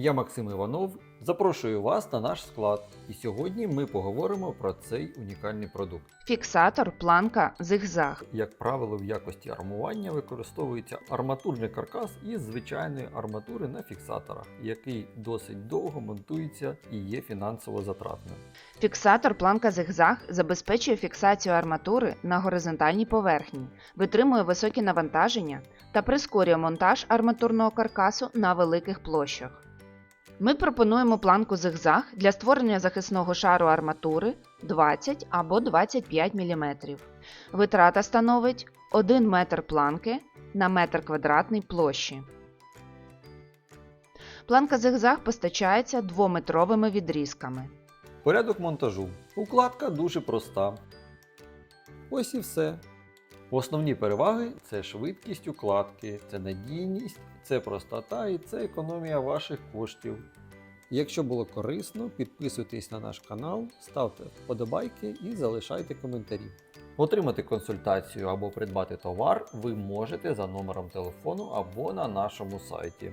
Я Максим Іванов. Запрошую вас на наш склад. І сьогодні ми поговоримо про цей унікальний продукт. Фіксатор, планка, зигзаг. Як правило, в якості армування використовується арматурний каркас із звичайної арматури на фіксаторах, який досить довго монтується і є фінансово затратним. Фіксатор, планка зигзаг забезпечує фіксацію арматури на горизонтальній поверхні, витримує високі навантаження та прискорює монтаж арматурного каркасу на великих площах. Ми пропонуємо планку зигзаг для створення захисного шару арматури 20 або 25 мм. Витрата становить 1 метр планки на метр квадратний площі. Планка зигзаг постачається двометровими відрізками. Порядок монтажу. Укладка дуже проста. Ось і все. Основні переваги це швидкість укладки, це надійність, це простота і це економія ваших коштів. Якщо було корисно, підписуйтесь на наш канал, ставте вподобайки і залишайте коментарі. Отримати консультацію або придбати товар ви можете за номером телефону або на нашому сайті.